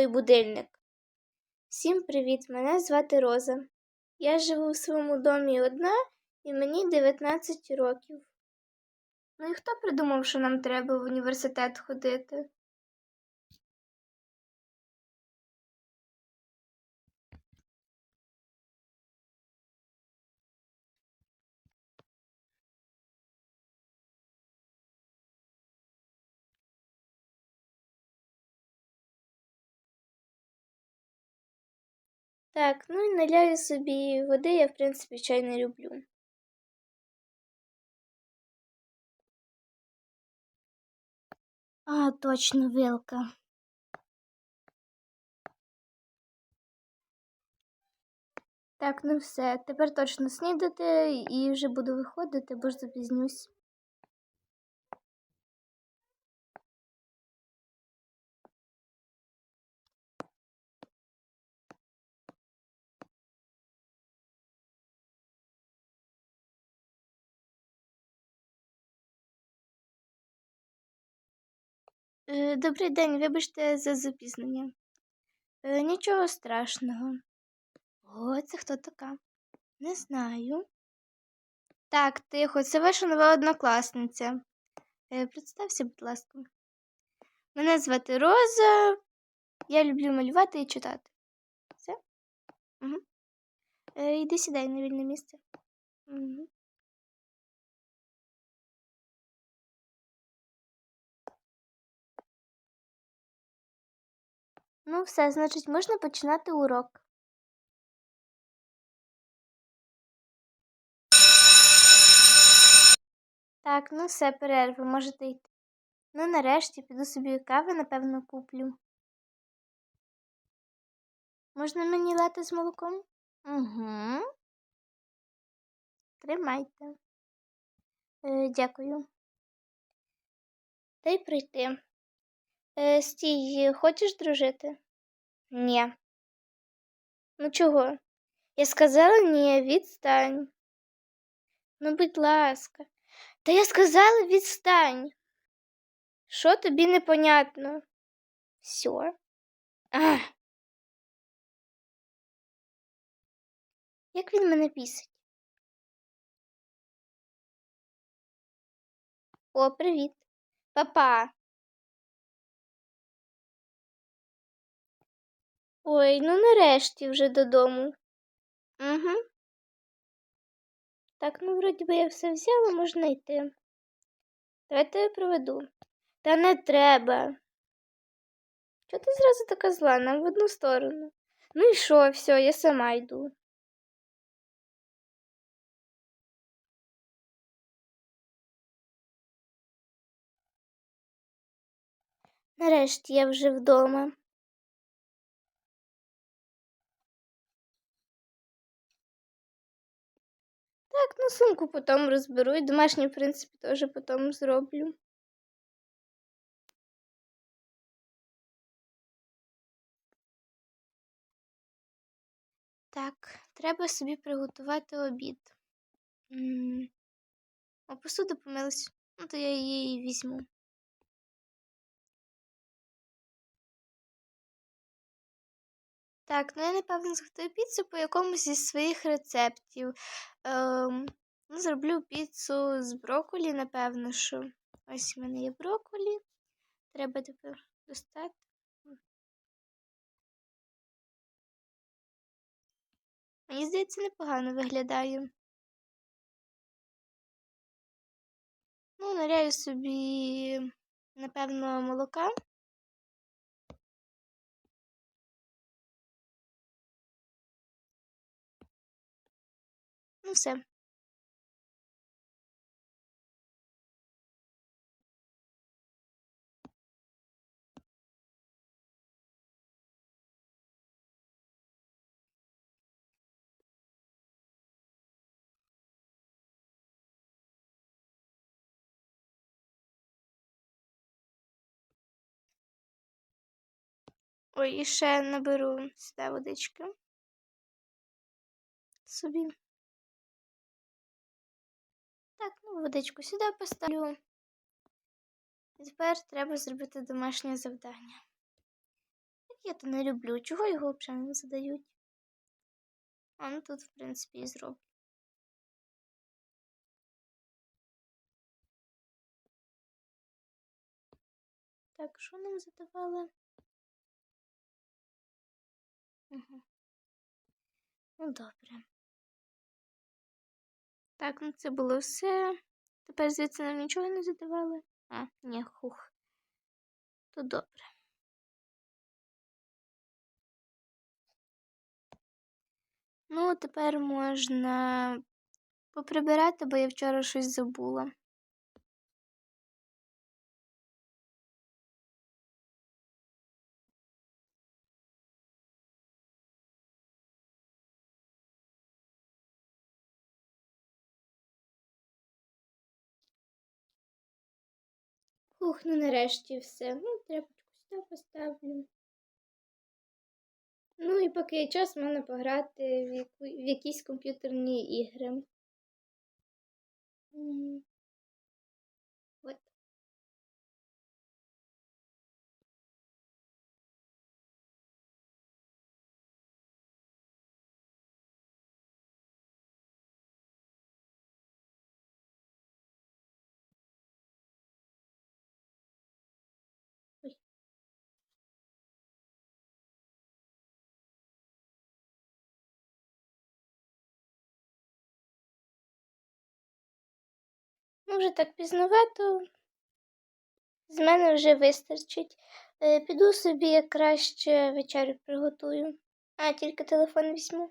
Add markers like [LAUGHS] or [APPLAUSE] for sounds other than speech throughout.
той будильник. Всім привіт! Мене звати Роза. Я живу в своєму домі одна і мені 19 років. Ну і хто придумав, що нам треба в університет ходити? Так, ну і наляю собі води, я, в принципі, чай не люблю. А, точно, вилка. Так, ну все. Тепер точно снідати і вже буду виходити, бо ж запізнюсь. Добрий день, вибачте за запізнення. Е, Нічого страшного. О, це хто така? Не знаю. Так, тихо, це ваша нова однокласниця. Е, Представся, будь ласка. Мене звати Роза. Я люблю малювати і читати. Все? Угу. Е, Іди сідай на вільне місце. Угу. Ну, все, значить, можна починати урок. Так, ну все, перерва, можете йти. Ну, нарешті піду собі кави, напевно, куплю. Можна мені лати з молоком? Угу. Тримайте. Е, дякую. Дай прийти. Е, стій, хочеш дружити? Ні. Ну чого? Я сказала ні, відстань. Ну, будь ласка. Та я сказала відстань. Що тобі непонятно? Все. Ах. Як він мене пісить? О, привіт. Папа. Ой, ну нарешті вже додому. Угу. Так, ну вроді би я все взяла, можна йти. Давайте я проведу. Та не треба. Чого ти зразу така зла нам в одну сторону? Ну і що, все, я сама йду. Нарешті я вже вдома. Так, ну сумку потім розберу і домашній, в принципі, теж потім зроблю. Так, треба собі приготувати обід. М, А посуду помилась, ну то я її візьму. Так, ну я напевно зготую піцу по якомусь із своїх рецептів. Ем, ну, зроблю піцу з брокколі, напевно, що. Ось у мене є брокколі. Треба тепер достати. Мені здається, непогано виглядає. Ну, наляю собі, напевно, молока. Ну, все. Ой, і ще наберу сюди водички. Собі. Водичку сюди поставлю. Тепер треба зробити домашнє завдання. я то не люблю. Чого його взагалі не задають? А ну тут, в принципі, і зроблю. Так, що нам задавали? Угу. Ну, добре. Так, ну це було все. Тепер звідси нам нічого не задавали. А, ні, хух. То добре. Ну, тепер можна поприбирати, бо я вчора щось забула. Ух, ну нарешті все. Ну, тряпочку сюди поставлю. Ну і поки є час, можна пограти в, яку... в якісь комп'ютерні ігри. Вже так пізновато. З мене вже вистачить. Е, Піду собі я краще вечерю приготую. А, тільки телефон візьму.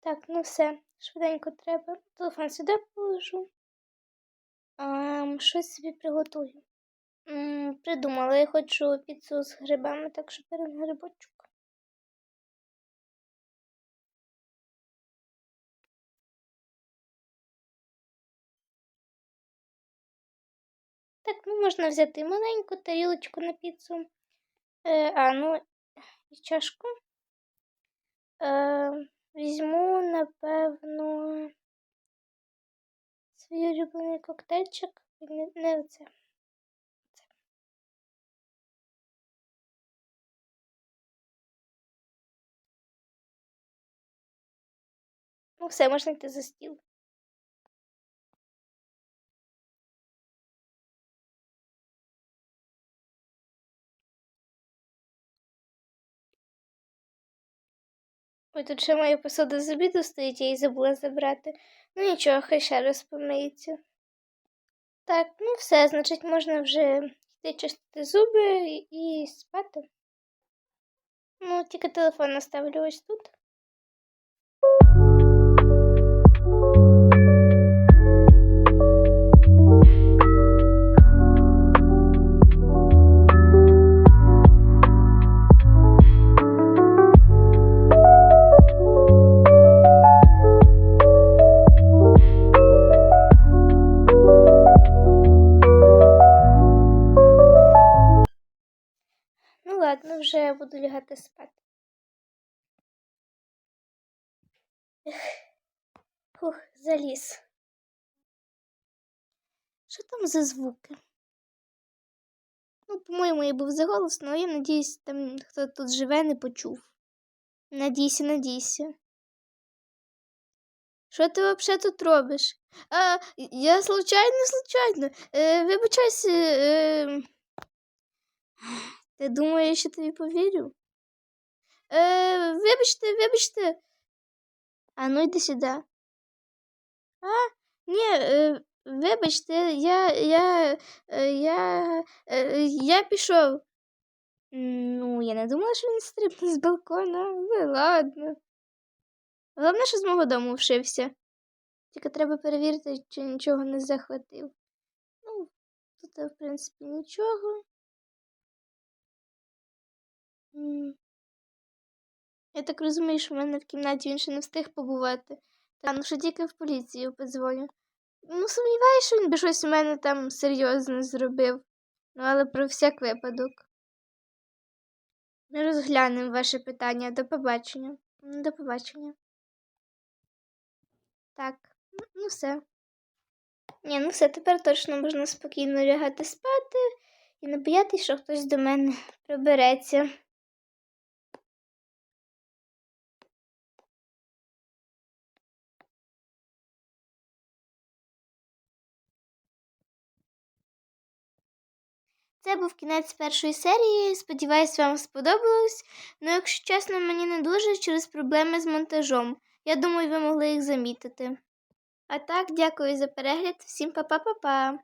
Так, ну все, швиденько треба. Телефон сюди положу. А, щось собі приготую. М, Придумала, я хочу піцу з грибами, так що беремо Так, ну можна взяти маленьку тарілочку на піцу. Е, а, ну, і чашку. Е, візьму, напевно, свій улюблений коктейльчик. Не, не оце. Оце. Ну, все, можна йти за стіл. Ой, тут ще моя посуда з обіду стоїть, я її забула забрати. Ну нічого, хай ще раз помиється. Так, ну все, значить, можна вже йти чистити зуби і спати. Ну, тільки телефон наставлю ось тут. Буду лягати спати. [LAUGHS] Фух, заліз. Що там за звуки? Ну, по-моєму, я був заголосно, але я надіюсь, там хто тут живе, не почув. Надійся, надійся. Що ти взагалі тут робиш? А, я случайно, случайно. Е, вибачайся. Е, ти думаєш, що тобі повірю? Е, вибачте, вибачте. А ну йди сюди. А, ні, е, вибачте, я, я, е, я, я пішов. Ну, я не думала, що він стрибне з балкона. Ну, ладно. Головне, що з мого дому вшився. Тільки треба перевірити, чи нічого не захватив. Ну, тут, в принципі, нічого. Я так розумію, що в мене в кімнаті він ще не встиг побувати. Та ну що тільки в поліцію подзвоню. Ну, сумніваюся, що він би щось у мене там серйозне зробив. Ну, але про всяк випадок. Ми розглянемо ваше питання. До побачення. До побачення. Так, ну, ну все. Ні, ну все, тепер точно можна спокійно лягати спати І не боятись, що хтось до мене прибереться. Це був кінець першої серії. Сподіваюсь, вам сподобалось. Ну, якщо чесно, мені не дуже через проблеми з монтажом. Я думаю, ви могли їх замітити. А так, дякую за перегляд. Всім па-па-па-па!